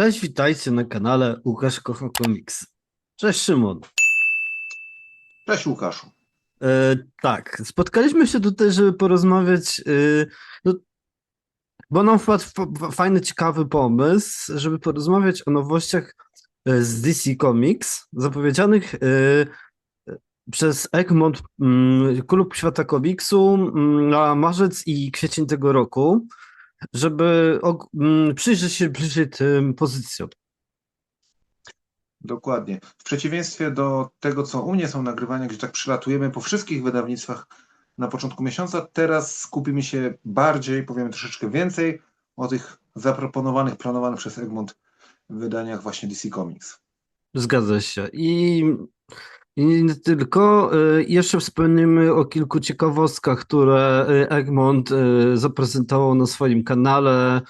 Cześć, witajcie na kanale Łukasz Kocha Komiks. Cześć Szymon. Cześć Łukaszu. E, tak, spotkaliśmy się tutaj, żeby porozmawiać, e, no, bo nam wpadł fa- fajny, ciekawy pomysł, żeby porozmawiać o nowościach e, z DC Comics, zapowiedzianych e, przez Egmont mm, Klub Świata Komiksu mm, na marzec i kwiecień tego roku, żeby mm, przyjrzeć się bliżej tym pozycjom. Dokładnie. W przeciwieństwie do tego, co u mnie są nagrywania, gdzie tak przylatujemy po wszystkich wydawnictwach na początku miesiąca, teraz skupimy się bardziej, powiemy troszeczkę więcej o tych zaproponowanych, planowanych przez Egmont wydaniach właśnie DC Comics. Zgadza się. I, tylko. y, Jeszcze wspomnimy o kilku ciekawostkach, które y, Egmont y, zaprezentował na swoim kanale.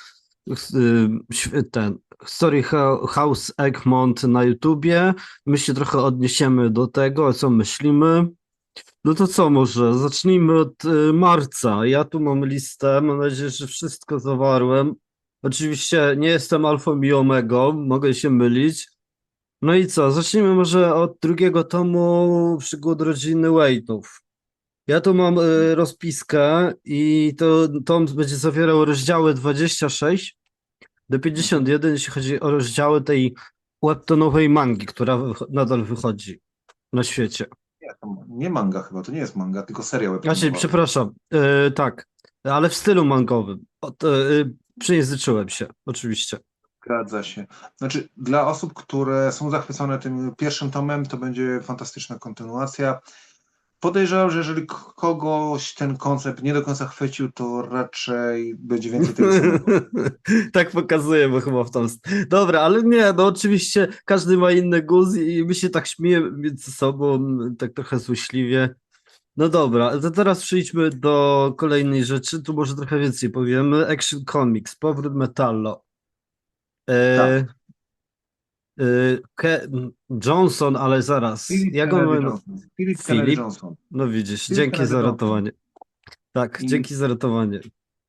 Ten Story Hou- House Egmont na YouTubie. My się trochę odniesiemy do tego, co myślimy. No to co może? Zacznijmy od marca. Ja tu mam listę. Mam nadzieję, że wszystko zawarłem. Oczywiście nie jestem alfą i omegą, mogę się mylić. No i co? Zacznijmy może od drugiego tomu przygód rodziny Waite'ów. Ja tu mam y, rozpiskę i to tom będzie zawierał rozdziały 26 do 51, jeśli chodzi o rozdziały tej webtonowej mangi, która wych- nadal wychodzi na świecie. Nie, to nie manga chyba, to nie jest manga, tylko seria Znaczy, webtonowa. przepraszam, y, tak, ale w stylu mangowym. Od, y, przejęzyczyłem się, oczywiście. Zgadza się. Znaczy, dla osób, które są zachwycone tym pierwszym tomem, to będzie fantastyczna kontynuacja. Podejrzewam, że jeżeli kogoś ten koncept nie do końca chwycił, to raczej będzie więcej tego. Tak pokazujemy chyba w st- Dobra, ale nie, no oczywiście każdy ma inny gust i my się tak śmiejemy między sobą, tak trochę złośliwie. No dobra, to teraz przejdźmy do kolejnej rzeczy, tu może trochę więcej powiemy. Action Comics, powrót Metallo. E, Tak. e, Ke- Johnson, ale zaraz. Philip Jak on Kennedy ma- Johnson. Philip Kennedy Philip? Johnson. No widzisz, Philip dzięki Kennedy za Johnson. ratowanie. Tak, I- dzięki za ratowanie.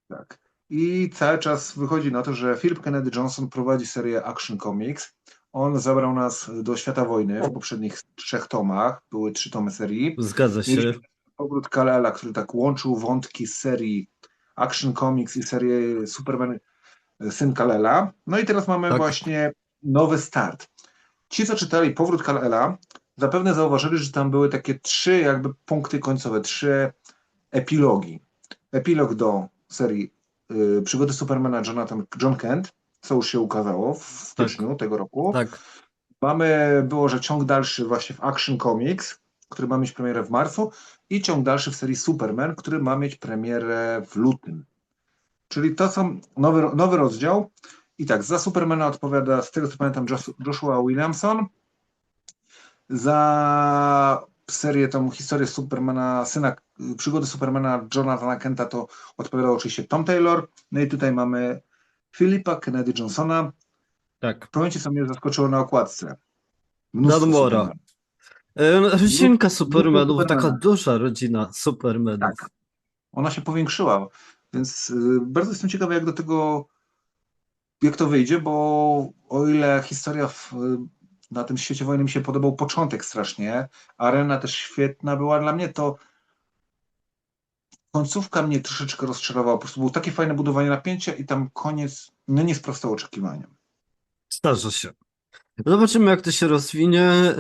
Tak. I cały czas wychodzi na to, że Philip Kennedy Johnson prowadzi serię Action Comics. On zabrał nas do świata wojny w poprzednich trzech tomach. Były trzy tomy serii. Zgadza się. Mieliśmy powrót Kalela, który tak łączył wątki z serii Action Comics i serię Superman Syn Kalela. No i teraz mamy Tak. właśnie nowy start. Ci, co czytali Powrót Kalela, zapewne zauważyli, że tam były takie trzy jakby punkty końcowe, trzy epilogi. Epilog do serii y, Przygody Supermana Jonathan, John Kent, co już się ukazało w styczniu tego roku. Tak. Mamy, było, że ciąg dalszy właśnie w Action Comics, który ma mieć premierę w marcu i ciąg dalszy w serii Superman, który ma mieć premierę w lutym. Czyli to są nowy, nowy rozdział. I tak, za Supermana odpowiada, z tego co pamiętam, Jos- Joshua Williamson. Za serię, tą historię Supermana, syna, przygody Supermana Jonathana Kenta to odpowiadał oczywiście Tom Taylor. No i tutaj mamy Philipa Kennedy Johnsona. Tak. Powiem ci, co mnie zaskoczyło na okładce. Nadmora. E, Rodzinka Mnóstwo Supermanów, taka duża rodzina Supermanów. Tak. Ona się powiększyła, więc y, bardzo jestem ciekawy, jak do tego, jak to wyjdzie, bo o ile historia w, na tym świecie wojny mi się podobał początek strasznie, arena też świetna była dla mnie, to końcówka mnie troszeczkę rozczarowała. Po prostu było takie fajne budowanie napięcia i tam koniec no nie sprostał oczekiwaniom. Zdarza się. Zobaczymy, jak to się rozwinie. E,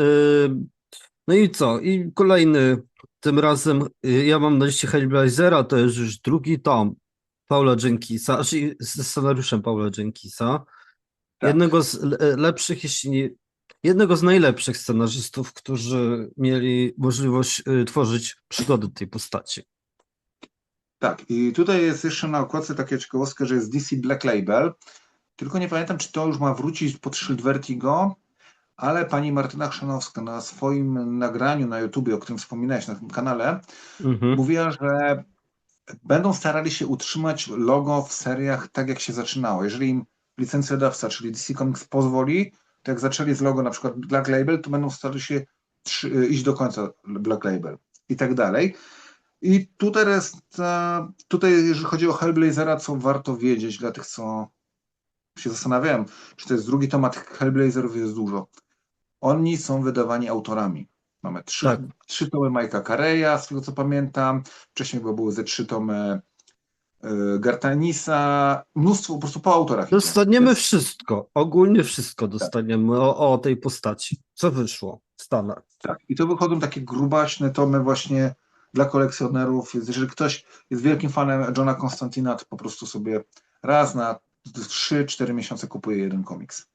No i co? I kolejny, tym razem ja mam na liście Hellblazera, to jest już drugi tom Paula Jenkinsa, znaczy ze scenariuszem Paula Jenkinsa. Tak. Jednego z le- lepszych, jeśli nie, jednego z najlepszych scenarzystów, którzy mieli możliwość e, tworzyć przygody tej postaci. Tak, i tutaj jest jeszcze na okładce taka ciekawostka, że jest DC Black Label, tylko nie pamiętam, czy to już ma wrócić pod szyld Vertigo, ale pani Martyna Chrzanowska na swoim nagraniu na YouTubie, o którym wspominałeś na tym kanale, Mhm. mówiła, że będą starali się utrzymać logo w seriach tak, jak się zaczynało. Jeżeli im licencjodawca, czyli DC Comics pozwoli, to jak zaczęli z logo na przykład Black Label, to będą starali się trzy, iść do końca Black Label i tak dalej. I tutaj jest, e, tutaj jeżeli chodzi o Hellblazera, co warto wiedzieć dla tych, co się zastanawiałem, czy to jest drugi tomat Hellblazerów jest dużo. Oni są wydawani autorami. Mamy trzy, Tak. trzy tomy Majka Kareya, z tego co pamiętam. Wcześniej chyba były ze trzy tomy y, Gartanisa. Mnóstwo po prostu po autorach. Dostaniemy jest- wszystko, ogólnie wszystko dostaniemy o, o tej postaci. Co wyszło w Stanach? Tak, i to wychodzą takie grubaśne tomy właśnie dla kolekcjonerów. Jeżeli ktoś jest wielkim fanem Johna Konstantina, to po prostu sobie raz na 3-4 miesiące kupuje jeden komiks.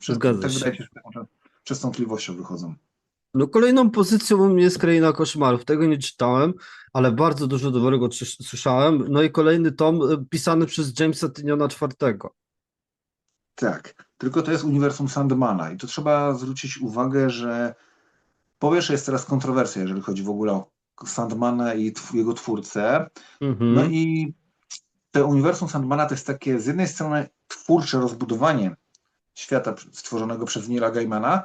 Wszystko, Zgadza tak się. wydaje się, że taką częstotliwością wychodzą. No kolejną pozycją jest Kraina Koszmarów. Tego nie czytałem, ale bardzo dużo dobrego słyszałem. No i kolejny tom y, pisany przez Jamesa Tyniona IV. Tak, tylko to jest uniwersum Sandmana i to trzeba zwrócić uwagę, że po pierwsze jest teraz kontrowersja, jeżeli chodzi w ogóle o Sandmana i tw- jego twórcę. Mhm. No i to uniwersum Sandmana to jest takie z jednej strony twórcze rozbudowanie świata stworzonego przez Neila Gaimana,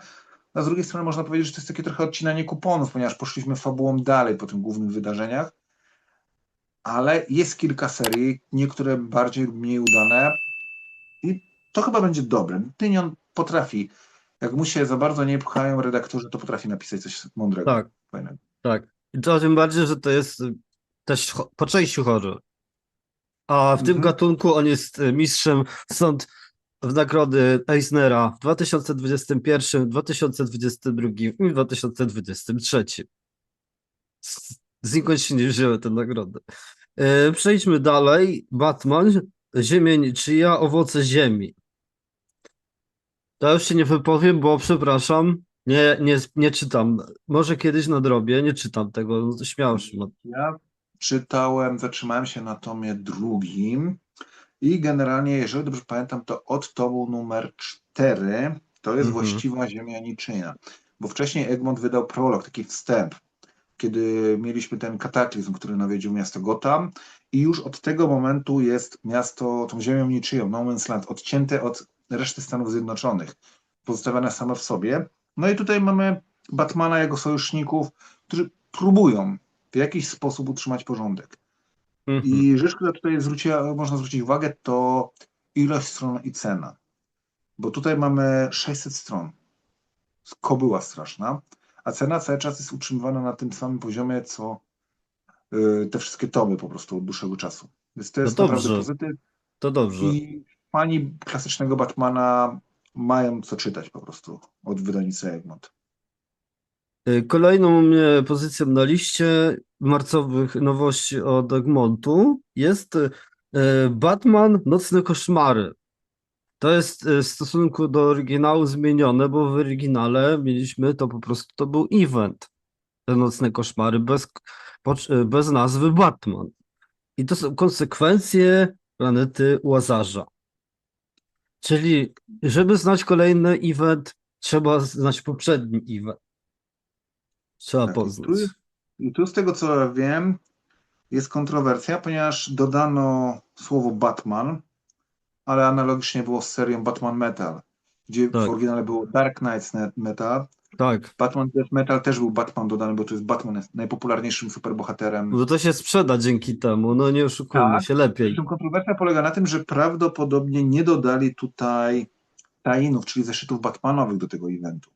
a z drugiej strony można powiedzieć, że to jest takie trochę odcinanie kuponów, ponieważ poszliśmy fabułą dalej po tych głównych wydarzeniach, ale jest kilka serii, niektóre bardziej lub mniej udane i to chyba będzie dobre. Tynion potrafi, jak mu się za bardzo nie pchają redaktorzy, to potrafi napisać coś mądrego. Tak, fajnego. tak. I to tym bardziej, że to jest też po części horror. A w tym Mhm. gatunku on jest mistrzem stąd w nagrody Eisnera w 2021, 2022 i 2023. Z- Znikąd się nie wzięły te nagrody. E, Przejdźmy dalej. Batman, Ziemia niczyja, owoce ziemi. To już się nie wypowiem, bo przepraszam, nie, nie, nie czytam. Może kiedyś nadrobię, nie czytam tego, no śmiało. Ja czytałem, zatrzymałem się na tomie drugim i generalnie, jeżeli dobrze pamiętam, to od tomu numer cztery to jest Mhm. właściwa ziemia niczyja. Bo wcześniej Egmont wydał prolog, taki wstęp, kiedy mieliśmy ten kataklizm, który nawiedził miasto Gotham i już od tego momentu jest miasto tą ziemią niczyją, No Man's Land, odcięte od reszty Stanów Zjednoczonych, pozostawione same w sobie. No i tutaj mamy Batmana, jego sojuszników, którzy próbują w jakiś sposób utrzymać porządek. Mhm. I rzecz, która tutaj zwróciła, można zwrócić uwagę, to ilość stron i cena. Bo tutaj mamy 600 stron. Kobyła straszna, a cena cały czas jest utrzymywana na tym samym poziomie, co y, te wszystkie tomy po prostu od dłuższego czasu. Więc to jest No naprawdę dobrze. pozytyw. To dobrze. I fani klasycznego Batmana mają co czytać po prostu od wydawnictwa Egmont. Y, Kolejną mnie pozycją na liście marcowych nowości od Egmontu jest y, Batman Nocne Koszmary. To jest y, w stosunku do oryginału zmienione, bo w oryginale mieliśmy to po prostu, to był event, te Nocne Koszmary, bez, bez nazwy Batman. I to są konsekwencje planety Łazarza. Czyli, żeby znać kolejny event, trzeba znać poprzedni event. Trzeba Tak, i poznać. tu tu z tego co ja wiem, jest kontrowersja, ponieważ dodano słowo Batman, ale analogicznie było z serią Batman Metal, gdzie Tak. w oryginale było Dark Knights Metal. Tak, Batman Death Metal też był Batman dodany, bo to jest Batman jest najpopularniejszym superbohaterem. bo to się sprzeda dzięki temu, no nie oszukujmy Tak. się lepiej. kontrowersja polega na tym, że prawdopodobnie nie dodali tutaj tajinów, czyli zeszytów Batmanowych do tego eventu.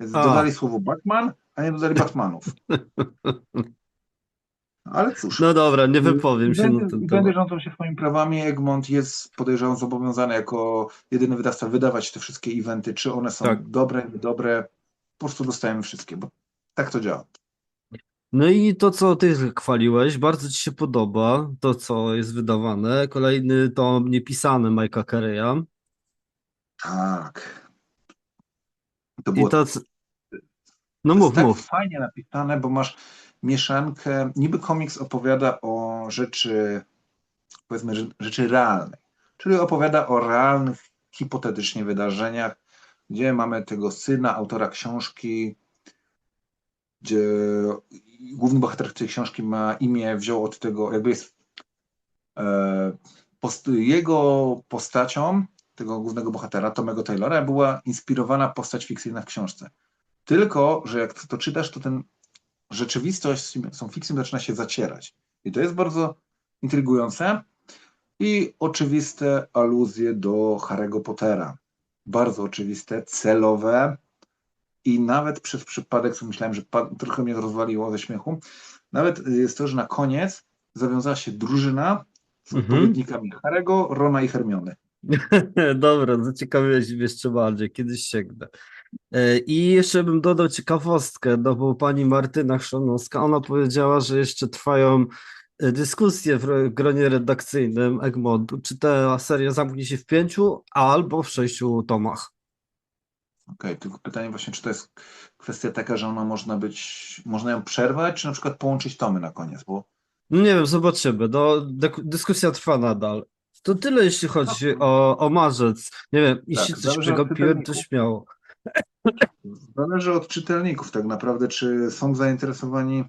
Więc A. dodali słowo Batman, a nie dodali Batmanów. Ale cóż. No dobra, nie wypowiem się na Eventy, ten temat. rządzą się swoimi prawami. Egmont jest, podejrzewam, zobowiązany jako jedyny wydawca wydawać te wszystkie eventy. Czy one są Tak. dobre, niedobre, po prostu dostajemy wszystkie, bo tak to działa. No i to, co ty chwaliłeś, bardzo ci się podoba, to, co jest wydawane. Kolejny tom niepisany Majka Carey'a. Tak. To I było to, c- no mów, tak mów. fajnie napisane, bo masz mieszankę, niby komiks opowiada o rzeczy, powiedzmy, rzeczy realnej, czyli opowiada o realnych, hipotetycznie wydarzeniach, gdzie mamy tego syna, autora książki, gdzie główny bohater tej książki ma imię, wziął od tego, jakby jest e, post, jego postacią, tego głównego bohatera, Tomego Taylora, była inspirowana postać fikcyjna w książce. Tylko, że jak to czytasz, to ten rzeczywistość z tą fikcją zaczyna się zacierać. I to jest bardzo intrygujące. i oczywiste aluzje do Harry'ego Pottera. Bardzo oczywiste, celowe i nawet przez przypadek, co myślałem, że trochę mnie rozwaliło ze śmiechu, nawet jest to, że na koniec zawiązała się drużyna z Mhm. odpowiednikami Harry'ego, Rona i Hermiony. Dobra, zaciekawiłeś mnie jeszcze bardziej, kiedyś sięgnę. E, I jeszcze bym dodał ciekawostkę, no bo pani Martyna Chrzanowska, ona powiedziała, że jeszcze trwają e, dyskusje w ro- gronie redakcyjnym Egmontu, czy ta seria zamknie się w pięciu albo w sześciu tomach. Okej, tylko pytanie właśnie, czy to jest kwestia taka, że ona można być, można ją przerwać, czy na przykład połączyć tomy na koniec, bo No nie wiem, zobaczymy. No, dyskusja trwa nadal. To tyle, jeśli chodzi o, o marzec. Nie wiem, jeśli coś zależy od przegapiłem, to śmiało. Zależy od czytelników tak naprawdę, czy są zainteresowani,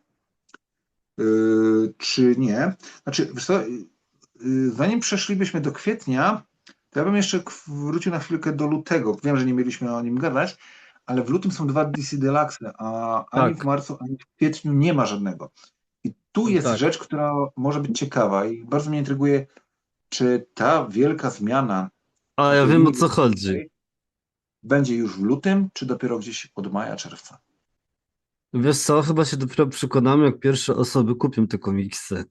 yy, czy nie. Znaczy, co, yy, zanim przeszlibyśmy do kwietnia, to ja bym jeszcze wrócił na chwilkę do lutego. Wiem, że nie mieliśmy o nim gadać, ale w lutym są dwa DC Deluxe, a ani Tak. w marcu, ani w kwietniu nie ma żadnego. I tu jest Tak. rzecz, która może być ciekawa i bardzo mnie intryguje, czy ta wielka zmiana A ja wiem, o co chodzi. Będzie już w lutym, czy dopiero gdzieś od maja, czerwca? Wiesz co, chyba się dopiero przekonamy, jak pierwsze osoby kupią te komiksy.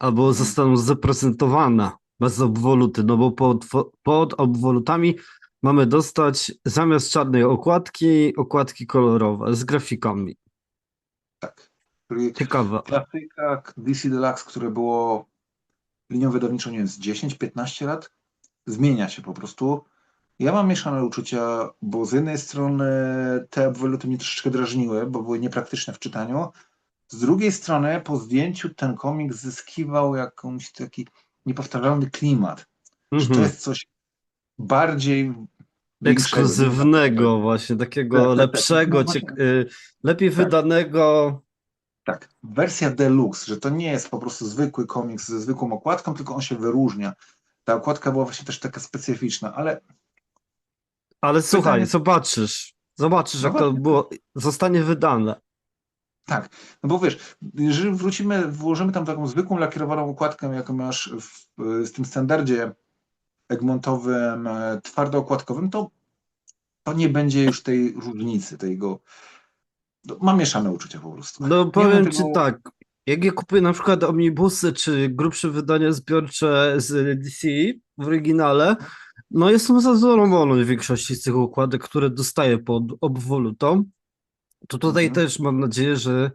Albo zostaną zaprezentowane bez obwoluty, no bo pod, pod obwolutami mamy dostać zamiast czarnej okładki, okładki kolorowe z grafikami. Tak. Czyli Ciekawe. klasyka DC Deluxe, które było linią wydawniczą, nie wiem, z 10-15 lat, zmienia się po prostu. Ja mam mieszane uczucia, bo z jednej strony te obwoluty mnie troszeczkę drażniły, bo były niepraktyczne w czytaniu. Z drugiej strony po zdjęciu ten komik zyskiwał jakąś taki niepowtarzalny klimat. Że to Mhm. jest coś bardziej. Ekskluzywnego właśnie, Tak, takiego tak, tak. lepszego, No y, lepiej Tak. wydanego. Tak, wersja deluxe, że to nie jest po prostu zwykły komiks ze zwykłą okładką, tylko on się wyróżnia. Ta okładka była właśnie też taka specyficzna, ale Ale słuchaj, Pytanie- zobaczysz, zobaczysz, No jak to było, zostanie wydane. tak, no bo wiesz, jeżeli wrócimy, włożymy tam taką zwykłą lakierowaną okładkę, jaką masz w, w tym standardzie Egmontowym, e, twardookładkowym, to, to nie będzie już tej różnicy, tego. No, mam mieszane uczucia po prostu. No powiem wiem ci tego- tak, jak ja kupuję na przykład omnibusy czy grubsze wydania zbiorcze z DC w oryginale, no jestem zadowolony w większości z tych układek, które dostaję pod obwolutą. To tutaj Mhm. też mam nadzieję, że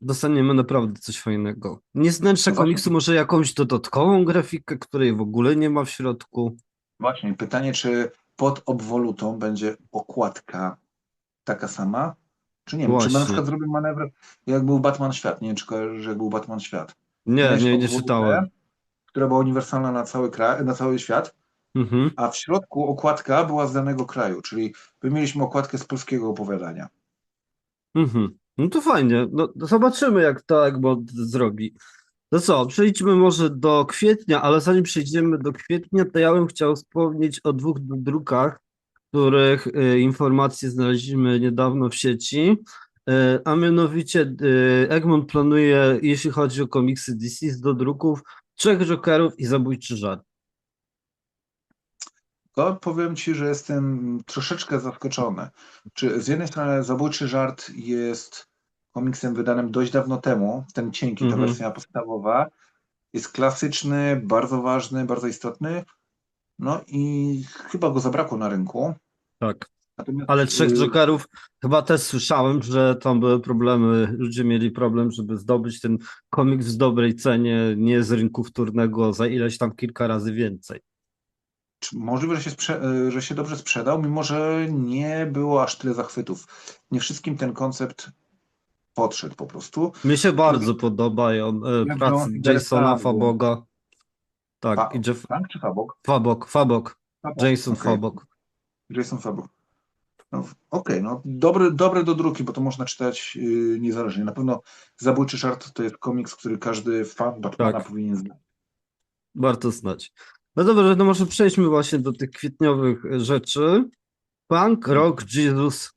dostaniemy naprawdę coś fajnego. Nie wnętrza komiksu, może jakąś dodatkową grafikę, której w ogóle nie ma w środku. Właśnie, pytanie, czy pod obwolutą będzie okładka taka sama? Czy nie? Czy Właśnie. na przykład zrobił manewr, jak był Batman Świat? Nie wiem, czy kojarzysz, jak był Batman Świat. Nie, Miałeś nie, nie czytałem. Która była uniwersalna na cały kraj, na cały świat, Mhm. a w środku okładka była z danego kraju, czyli my mieliśmy okładkę z polskiego opowiadania. Mhm. No to fajnie. No, zobaczymy, jak to Egmont zrobi. No co, przejdźmy może do kwietnia, ale zanim przejdziemy do kwietnia, to ja bym chciał wspomnieć o dwóch drukach, których y, informacje znaleźliśmy niedawno w sieci. Y, a mianowicie y, Egmont planuje, jeśli chodzi o komiksy DC, do druków Trzech Jokerów i Zabójczy Żart. To powiem Ci, że jestem troszeczkę zaskoczony. Czy z jednej strony Zabójczy Żart jest komiksem wydanym dość dawno temu, ten cienki, ta Mhm. wersja podstawowa, jest klasyczny, bardzo ważny, bardzo istotny, no i chyba go zabrakło na rynku. Tak. Natomiast, Ale Trzech y, Jokerów chyba też słyszałem, że tam były problemy, ludzie mieli problem, żeby zdobyć ten komiks w dobrej cenie, nie z rynku wtórnego za ileś tam kilka razy więcej. Czy Możliwe, że się, sprze- y, że się dobrze sprzedał, mimo że nie było aż tyle zachwytów. Nie wszystkim ten koncept podszedł po prostu. Mi się bardzo podobają e, Jak prace John Jasona. Faboga. Tak, Fa- i Jeff Frank czy Fabok? Fabok, Fabok, Fabok, Jason okej. Fabok. Jason Fabok. No, Okej, no dobre, dobre do druki, bo to można czytać yy, niezależnie. Na pewno Zabójczy Żart to jest komiks, który każdy fan Batmana Tak. powinien znać. Warto znać. No dobrze, no może przejdźmy właśnie do tych kwietniowych rzeczy. Punk, Rock, Jesus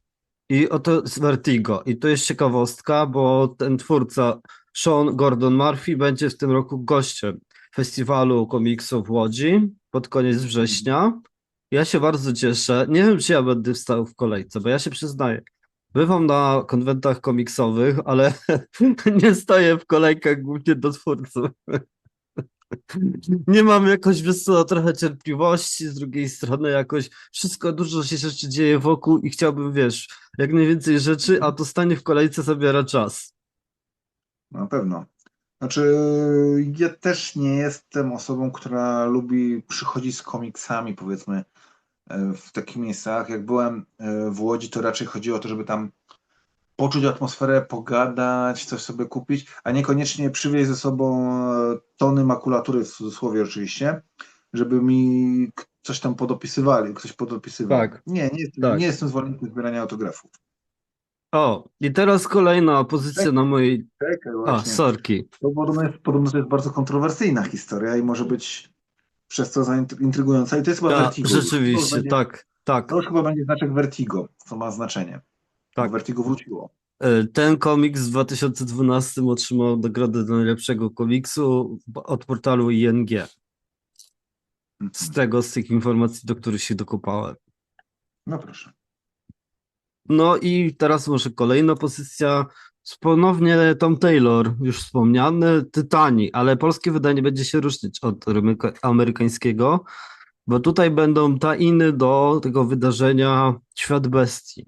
i oto z Vertigo. I to jest ciekawostka, bo ten twórca Sean Gordon Murphy będzie w tym roku gościem festiwalu komiksu w Łodzi pod koniec września. Ja się bardzo cieszę. Nie wiem, czy ja będę wstał w kolejce, bo ja się przyznaję. Bywam na konwentach komiksowych, ale nie stoję w kolejkach głównie do twórców. Nie mam jakoś wiesz trochę cierpliwości, z drugiej strony jakoś wszystko, dużo się rzeczy dzieje wokół i chciałbym, wiesz, jak najwięcej rzeczy, a to stanie w kolejce zabiera czas. Na pewno. Znaczy, ja też nie jestem osobą, która lubi przychodzić z komiksami, powiedzmy, e, w takich miejscach. Jak byłem e, w Łodzi, to raczej chodziło o to, żeby tam poczuć atmosferę, pogadać, coś sobie kupić, a niekoniecznie przywieźć ze sobą e, tony makulatury, w cudzysłowie oczywiście, żeby mi coś tam podopisywali, ktoś podopisywał. Tak. Nie, nie jestem, Tak. nie jestem zwolennikiem zbierania autografów. O, i teraz kolejna pozycja na mojej. Czekaj, A, sorki. To podobno, jest, podobno to jest bardzo kontrowersyjna historia i może być przez to zaintrygująca. I to jest chyba Ja, Vertigo. Rzeczywiście, będzie, tak, tak, To już chyba będzie znaczek Vertigo, co ma znaczenie. Tak. Vertigo wróciło. E, Ten komiks w 2012 otrzymał nagrodę do najlepszego komiksu od portalu ING. Z tego, z tych informacji, do których się dokopałem. No proszę. No i teraz może kolejna pozycja. Ponownie Tom Taylor, już wspomniany, Tytani, ale polskie wydanie będzie się różnić od ameryka- amerykańskiego, bo tutaj będą tainy do tego wydarzenia Świat Bestii.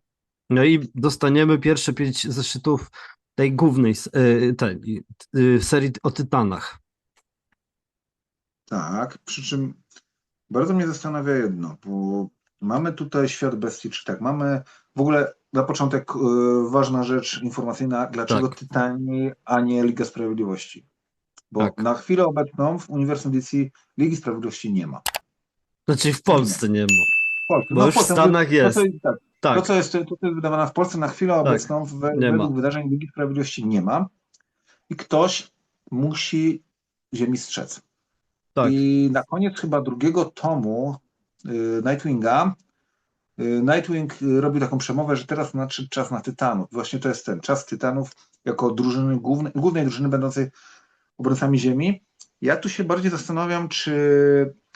No i dostaniemy pierwsze pięć zeszytów tej głównej y, tej, y, serii o Tytanach. Tak, przy czym bardzo mnie zastanawia jedno, bo mamy tutaj świat bestii, czy tak, mamy w ogóle na początek ważna rzecz informacyjna, dlaczego Tak. Tytani, a nie Liga Sprawiedliwości? Bo Tak. na chwilę obecną w uniwersum DC Ligi Sprawiedliwości nie ma. Znaczy w Polsce nie ma, W Polsce, bo no, już w Stanach mówię, jest. To, co, tak, Tak, to, co jest, to, co jest wydawane w Polsce na chwilę obecną, w, nie ma. według wydarzeń Ligi Sprawiedliwości nie ma i ktoś musi ziemi strzec. tak. I na koniec chyba drugiego tomu y, Nightwinga y, Nightwing y, robił taką przemowę, że teraz nadszedł czas na Tytanów. Właśnie to jest ten czas Tytanów jako drużyny głównej, głównej drużyny będącej obrońcami Ziemi. Ja tu się bardziej zastanawiam, czy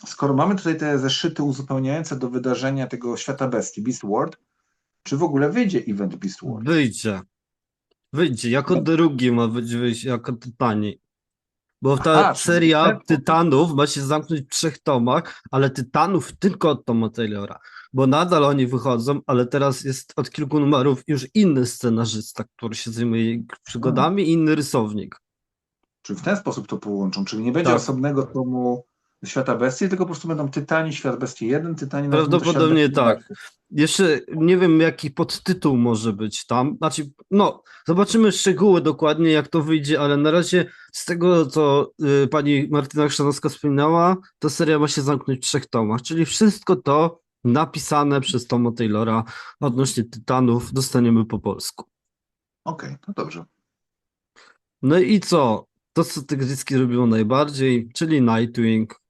skoro mamy tutaj te zeszyty uzupełniające do wydarzenia tego świata bestii, Beast World, czy w ogóle wyjdzie event Beast World? Wyjdzie. Wyjdzie. Jako No. drugi ma być wyjść jako Tytani. Bo ta Aha, czyli seria sposób. Tytanów ma się zamknąć w trzech tomach, ale Tytanów tylko od Toma Taylora. Bo nadal oni wychodzą, ale teraz jest od kilku numerów już inny scenarzysta, który się zajmuje przygodami, i inny rysownik. Czy w ten sposób to połączą? Czyli nie będzie Tak. osobnego tomu świata bestii, tylko po prostu będą Tytani, świat bestii 1, Tytani na Prawdopodobnie tak. Jeszcze nie wiem, jaki podtytuł może być tam. Znaczy, no, zobaczymy szczegóły dokładnie, jak to wyjdzie, ale na razie z tego, co y, pani Martyna Chrzanowska wspominała, ta seria ma się zamknąć w trzech tomach, czyli wszystko to napisane przez Toma Taylora odnośnie Tytanów dostaniemy po polsku. Okej, no dobrze. No i co? To, co tygryski robią najbardziej, czyli Nightwing.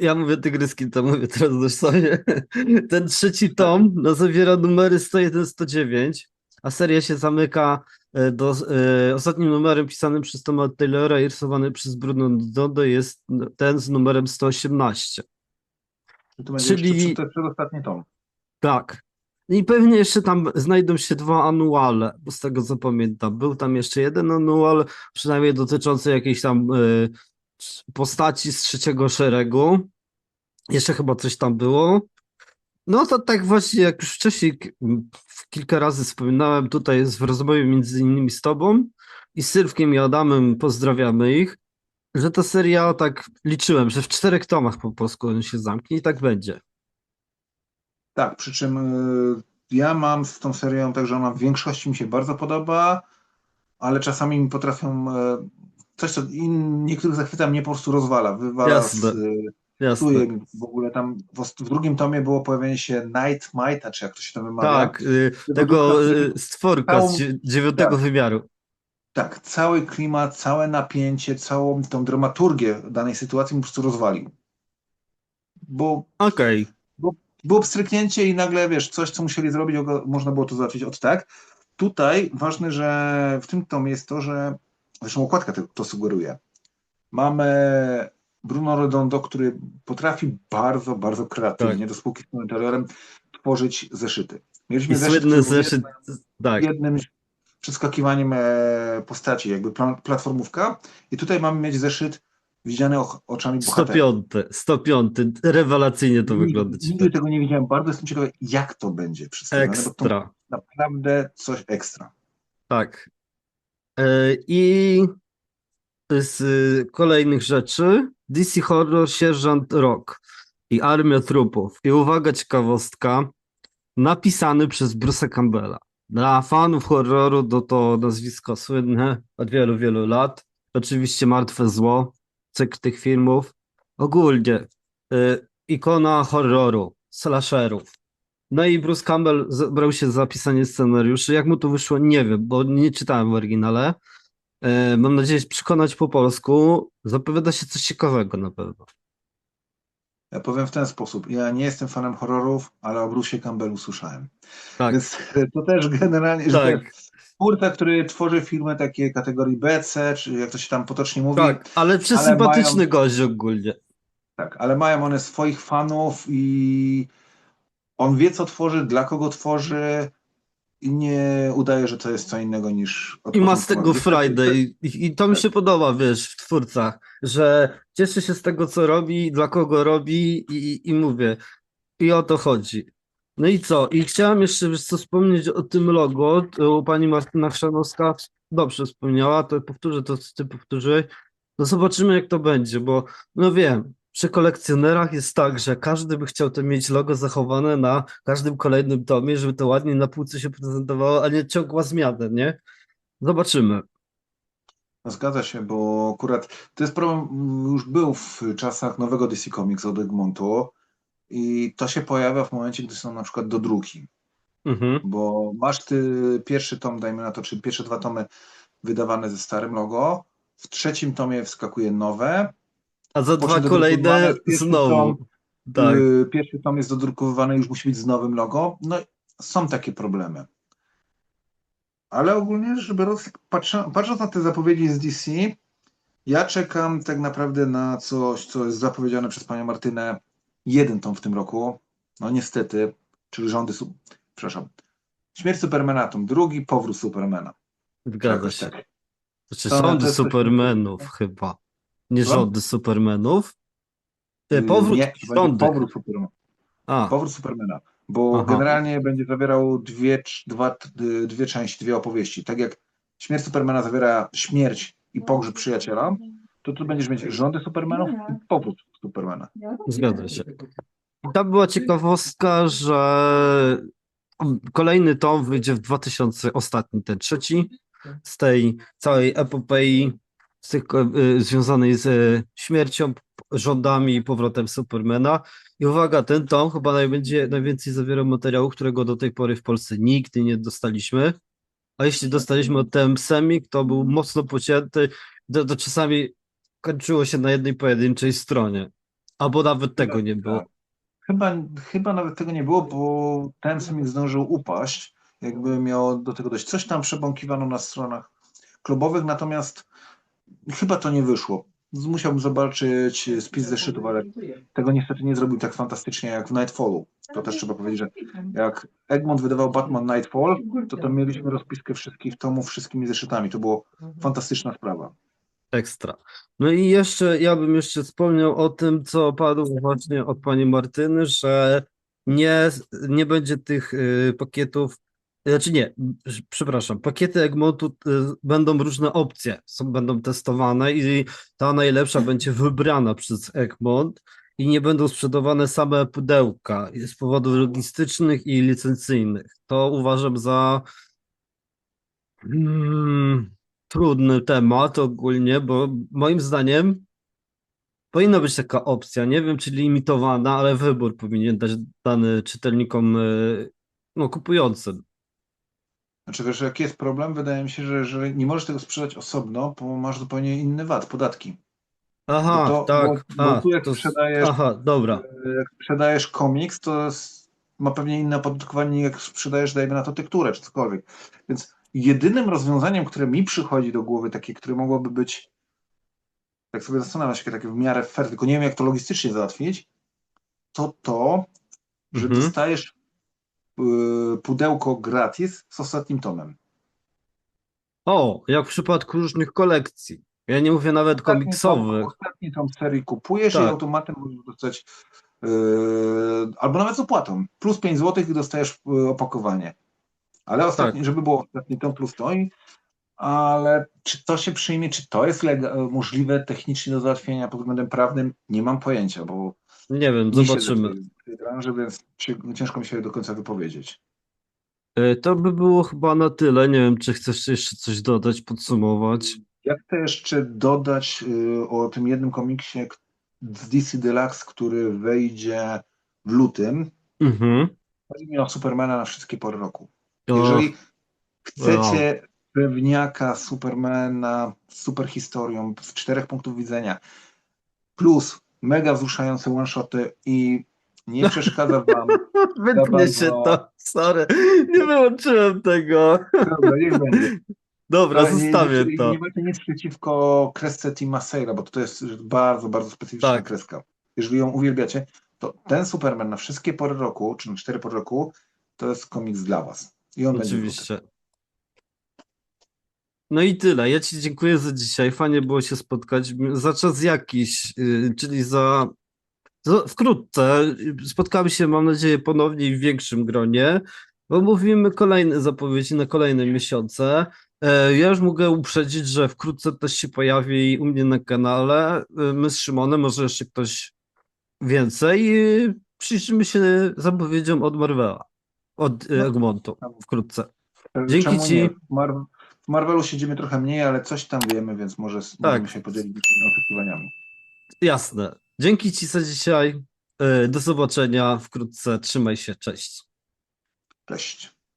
Ja mówię tygryski, to mówię teraz do sobie. Ten trzeci tom no, zawiera numery 101-109, a seria się zamyka e, do, e, ostatnim numerem pisanym przez Toma Taylora i rysowany przez Bruno Dodo jest ten z numerem 118. Czy to będzie Czyli- jeszcze przed, to jest przedostatni tom? Tak. I pewnie jeszcze tam znajdą się dwa anuale, bo z tego co pamiętam. Był tam jeszcze jeden anual, przynajmniej dotyczący jakiejś tam y, postaci z trzeciego szeregu. Jeszcze chyba coś tam było. No to tak właśnie, jak już wcześniej kilka razy wspominałem, tutaj jest w rozmowie między innymi z tobą i z Sylwkiem i Adamem, pozdrawiamy ich, że ta seria, tak liczyłem, że w czterech tomach po polsku on się zamknie i tak będzie. Tak, przy czym y, ja mam z tą serią tak, że ona w większości mi się bardzo podoba, ale czasami mi potrafią y, coś, co in, niektórych zachwyca, mnie po prostu rozwala, wywala Jasne. y, Jasne. w ogóle tam w, drugim tomie było pojawienie się Night Mighta, czy jak to się tam wymawia. Tak, y, Tego y, który- stworka całą- z dzie- dziewiątego tak. wymiaru. Tak, cały klimat, całe napięcie, całą tą dramaturgię danej sytuacji mi po prostu rozwalił. Bo Okej, było pstryknięcie i nagle, wiesz, coś, co musieli zrobić, można było to załatwić od tak. Tutaj ważne, że w tym tomie jest to, że, zresztą okładka to, sugeruje, mamy Bruno Redondo, który potrafi bardzo, bardzo kreatywnie, do spółki z tym interiorem, tworzyć zeszyty. Mieliśmy I zeszyt, słynny zeszyt, tak, jednym przeskakiwaniem e, postaci, jakby pla- platformówka. I tutaj mamy mieć zeszyt widziany oczami bohatera. 105, 105, rewelacyjnie to wygląda. Nigdy tego nie widziałem. Bardzo jestem ciekawy, jak to będzie przedstawione, Ekstra. naprawdę coś ekstra. Tak. E, I z y, kolejnych rzeczy DC Horror Sierżant Rock i Armia Trupów. I uwaga, ciekawostka, napisany przez Bruce'a Campbella. Dla fanów horroru to to nazwisko słynne od wielu, wielu lat. Oczywiście Martwe Zło, cykl tych filmów. Ogólnie y, ikona horroru, slasherów. No i Bruce Campbell brał się za pisanie scenariuszy. Jak mu to wyszło, nie wiem, bo nie czytałem w oryginale. E, Mam nadzieję się przekonać po polsku. Zapowiada się coś ciekawego na pewno. Ja powiem w ten sposób. Ja nie jestem fanem horrorów, ale o Bruce'ie Campbellu słyszałem. Tak, Więc to też generalnie, że tak, twórca, który tworzy filmy takie kategorii B, C, czy jak to się tam potocznie mówi. tak, ale przesympatyczny mają- gość ogólnie. Tak, ale mają one swoich fanów i on wie, co tworzy, dla kogo tworzy i nie udaje, że to jest co innego niż... I ma z tego Friday. I, i to mi Tak. się podoba, wiesz, w twórcach, że cieszy się z tego, co robi, dla kogo robi i, i mówię. I o to chodzi. No i co? I chciałem jeszcze wiesz co, wspomnieć o tym logo. To pani Martyna Chrzanowska dobrze wspomniała, to powtórzę to, co ty powtórzyłeś. No zobaczymy, jak to będzie, bo no wiem, przy kolekcjonerach jest tak, że każdy by chciał to mieć logo zachowane na każdym kolejnym tomie, żeby to ładnie na półce się prezentowało, a nie ciągła zmiana, nie? Zobaczymy. Zgadza się, bo akurat to jest problem, już był w czasach nowego DC Comics od Egmontu i to się pojawia w momencie, gdy są na przykład do druki, Mhm. bo masz ty pierwszy tom, dajmy na to, czy pierwsze dwa tomy wydawane ze starym logo, w trzecim tomie wskakuje nowe, A za dwa kolejne znowu. tom, Tak. y, pierwszy tom jest dodrukowywany, już musi być z nowym logo, no są takie problemy. Ale ogólnie rzecz biorąc, patrzę, patrząc na te zapowiedzi z DC, ja czekam tak naprawdę na coś, co jest zapowiedziane przez panią Martynę. Jeden tom w tym roku. No niestety, czyli rządy. Su- Przepraszam. Śmierć Supermana, tom drugi, powrót Supermana. Zgadza się. tak. Znaczy coś- Supermanów chyba. Nie Co? rządy Supermanów. E, Y, Powrót Nie, rządy. powrót Supermana. A, Powrót Supermana, bo Aha. generalnie będzie zawierał dwie, dwa, y, dwie części, dwie opowieści. Tak jak śmierć Supermana zawiera śmierć i pogrzeb przyjaciela, to tu będziesz mieć rządy Supermanów i powrót Supermana. zgadza się. I Tam była ciekawostka, że kolejny tom wyjdzie w 2000, ostatni, ten trzeci, z tej całej epopei związanej z e, śmiercią, rządami i powrotem Supermana. I uwaga, ten tom chyba najbędzie, najwięcej zawiera materiału, którego do tej pory w Polsce nigdy nie dostaliśmy. A jeśli dostaliśmy od TM Semik, to był mocno pocięty, to, to czasami kończyło się na jednej pojedynczej stronie. Albo nawet tego nie było. Chyba, chyba nawet tego nie było, bo ten Semik zdążył upaść, jakby miał do tego dość. Coś tam przebąkiwano na stronach klubowych, natomiast chyba to nie wyszło. Musiałbym zobaczyć spis zeszytów, ale tego niestety nie zrobił tak fantastycznie jak w Nightfallu. To też trzeba powiedzieć, że jak Egmont wydawał Batman Nightfall, to tam mieliśmy rozpiskę wszystkich tomów wszystkimi zeszytami. To było fantastyczna sprawa. Ekstra. No i jeszcze, ja bym jeszcze wspomniał o tym, co padło właśnie od pani Martyny, że nie, nie będzie tych y, pakietów, znaczy nie, przepraszam, pakiety Egmontu y, będą różne opcje, są, będą testowane i ta najlepsza będzie wybrana przez Egmont i nie będą sprzedawane same pudełka z powodów logistycznych i licencyjnych. To uważam za mm, trudny temat ogólnie, bo moim zdaniem powinna być taka opcja. Nie wiem, czy limitowana, ale wybór powinien dać dany czytelnikom, y, no, kupującym. Znaczy wiesz, jaki jest problem? Wydaje mi się, że, że nie możesz tego sprzedać osobno, bo masz zupełnie inny VAT, podatki. Aha, Bo to- tak. bo- bo A, tu jak to, sprzedajesz- aha, dobra. Jak sprzedajesz komiks, to ma pewnie inne opodatkowanie, jak sprzedajesz, dajmy na to, tekturę czy cokolwiek. Więc jedynym rozwiązaniem, które mi przychodzi do głowy, takie, które mogłoby być jak sobie zastanawiam się, takie w miarę fair, tylko nie wiem, jak to logistycznie załatwić, to to, że Mhm. dostajesz pudełko gratis z ostatnim tomem. O, jak w przypadku różnych kolekcji. Ja nie mówię nawet Ostatni komiksowych. Tom, ostatni tom serii kupujesz Tak. i automatem możesz dostać yy, albo nawet z opłatą. Plus 5 zł i dostajesz yy, opakowanie. Ale ostatni, Tak. żeby było ostatni tom plus to i ale czy to się przyjmie, czy to jest lega- możliwe technicznie do załatwienia pod względem prawnym? Nie mam pojęcia, bo Nie wiem, nie zobaczymy. Tej- branży, więc ciężko mi się do końca wypowiedzieć. E, To by było chyba na tyle. Nie wiem, czy chcesz jeszcze coś dodać, podsumować. Ja chcę jeszcze dodać y, o tym jednym komiksie z DC Deluxe, który wejdzie w lutym. Mhm. Chodzi mi o Supermana na wszystkie pory roku. Jeżeli chcecie pewniaka Supermana z super historią, z czterech punktów widzenia, plus mega wzruszające one-shoty i nie przeszkadza wam, Wytnie się bardzo- to. Sorry, nie wyłączyłem tego. dobra, niech będzie. Dobra, Ale zostawię nie, to. Nie macie nic przeciwko kresce Tima Sale'a, bo to jest bardzo, bardzo specyficzna Tak. kreska. Jeżeli ją uwielbiacie, to ten Superman na wszystkie pory roku, czy na cztery pory roku, to jest komiks dla was. I on będzie Oczywiście. No i tyle. Ja Ci dziękuję za dzisiaj. Fajnie było się spotkać. Za czas jakiś, yy, czyli za wkrótce spotkamy się, mam nadzieję, ponownie w większym gronie, bo mówimy kolejne zapowiedzi na kolejne miesiące. E, Ja już mogę uprzedzić, że wkrótce też się pojawi u mnie na kanale. E, My z Szymonem, może jeszcze ktoś więcej. Przyjrzymy się zapowiedziom od Marvela, od e, No. Egmontu wkrótce. Dzięki Czemu ci. Mar- w Marvelu siedzimy trochę mniej, ale coś tam wiemy, więc może Tak. możemy się podzielić tymi oczekiwaniami. Jasne. Dzięki Ci za dzisiaj. E, Do zobaczenia wkrótce. Trzymaj się. Cześć. Cześć.